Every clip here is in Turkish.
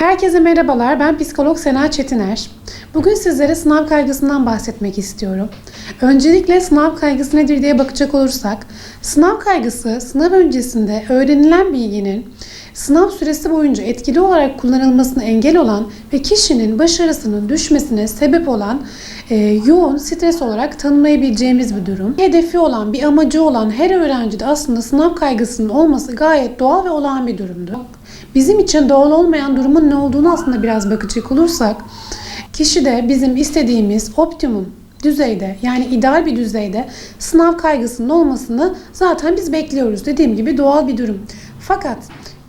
Herkese merhabalar. Ben psikolog Sena Çetiner. Bugün sizlere sınav kaygısından bahsetmek istiyorum. Öncelikle sınav kaygısı nedir diye bakacak olursak, sınav kaygısı sınav öncesinde öğrenilen bilginin sınav süresi boyunca etkili olarak kullanılmasına engel olan ve kişinin başarısının düşmesine sebep olan e, yoğun stres olarak tanımlayabileceğimiz bir durum. Hedefi olan, bir amacı olan her öğrencide aslında sınav kaygısının olması gayet doğal ve olağan bir durumdur. Bizim için doğal olmayan durumun ne olduğunu aslında biraz bakacak olursak, kişide bizim istediğimiz optimum düzeyde yani ideal bir düzeyde sınav kaygısının olmasını zaten biz bekliyoruz. Dediğim gibi doğal bir durum. Fakat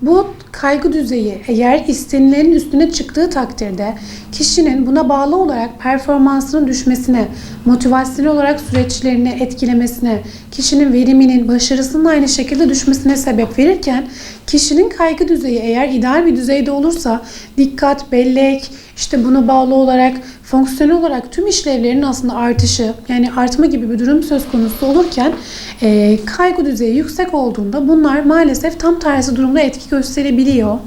bu kaygı düzeyi eğer istenilenin üstüne çıktığı takdirde kişinin buna bağlı olarak performansının düşmesine, motivasyonel olarak süreçlerini etkilemesine, kişinin veriminin, başarısının aynı şekilde düşmesine sebep verirken kişinin kaygı düzeyi eğer ideal bir düzeyde olursa dikkat, bellek, işte buna bağlı olarak fonksiyonel olarak tüm işlevlerin aslında artışı yani artma gibi bir durum söz konusu olurken e, kaygı düzeyi yüksek olduğunda bunlar maalesef tam tersi durumda etki gösterebiliyor.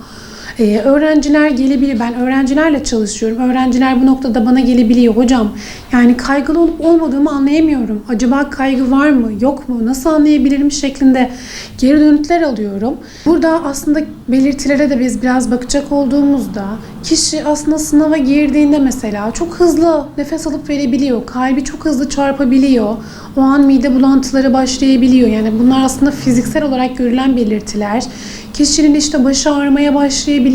Ee, öğrenciler gelebilir. Ben öğrencilerle çalışıyorum. Öğrenciler bu noktada bana gelebiliyor. Hocam yani kaygılı olup olmadığımı anlayamıyorum. Acaba kaygı var mı yok mu nasıl anlayabilirim şeklinde geri dönütler alıyorum. Burada aslında belirtilere de biz biraz bakacak olduğumuzda kişi aslında sınava girdiğinde mesela çok hızlı nefes alıp verebiliyor. Kalbi çok hızlı çarpabiliyor. O an mide bulantıları başlayabiliyor. Yani bunlar aslında fiziksel olarak görülen belirtiler. Kişinin işte başı ağrımaya başlayabiliyor.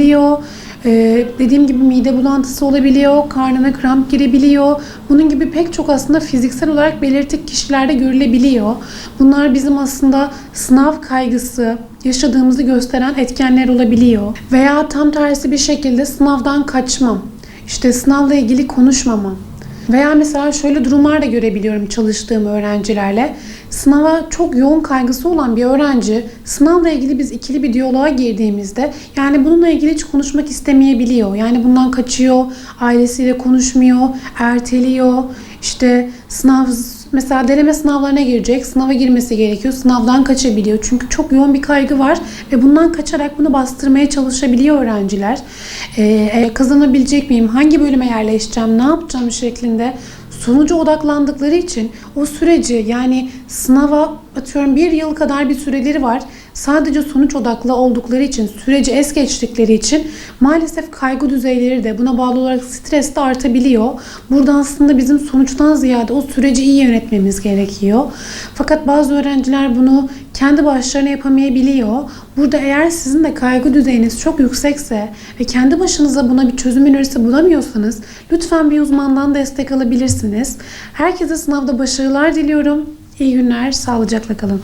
Ee, dediğim gibi mide bulantısı olabiliyor, karnına kramp girebiliyor. Bunun gibi pek çok aslında fiziksel olarak belirtik kişilerde görülebiliyor. Bunlar bizim aslında sınav kaygısı yaşadığımızı gösteren etkenler olabiliyor. Veya tam tersi bir şekilde sınavdan kaçmam. İşte sınavla ilgili konuşmamam. Veya mesela şöyle durumlar da görebiliyorum çalıştığım öğrencilerle. Sınava çok yoğun kaygısı olan bir öğrenci sınavla ilgili biz ikili bir diyaloğa girdiğimizde yani bununla ilgili hiç konuşmak istemeyebiliyor. Yani bundan kaçıyor, ailesiyle konuşmuyor, erteliyor. İşte sınav mesela deneme sınavlarına girecek, sınava girmesi gerekiyor. Sınavdan kaçabiliyor. Çünkü çok yoğun bir kaygı var ve bundan kaçarak bunu bastırmaya çalışabiliyor öğrenciler. Ee, kazanabilecek miyim? Hangi bölüme yerleşeceğim? Ne yapacağım şeklinde sonuca odaklandıkları için o süreci yani sınava atıyorum bir yıl kadar bir süreleri var. Sadece sonuç odaklı oldukları için, süreci es geçtikleri için maalesef kaygı düzeyleri de buna bağlı olarak stres de artabiliyor. Burada aslında bizim sonuçtan ziyade o süreci iyi yönetmemiz gerekiyor. Fakat bazı öğrenciler bunu kendi başlarına yapamayabiliyor. Burada eğer sizin de kaygı düzeyiniz çok yüksekse ve kendi başınıza buna bir çözüm önerisi bulamıyorsanız lütfen bir uzmandan destek alabilirsiniz. Herkese sınavda başarılar diliyorum. İyi günler, sağlıcakla kalın.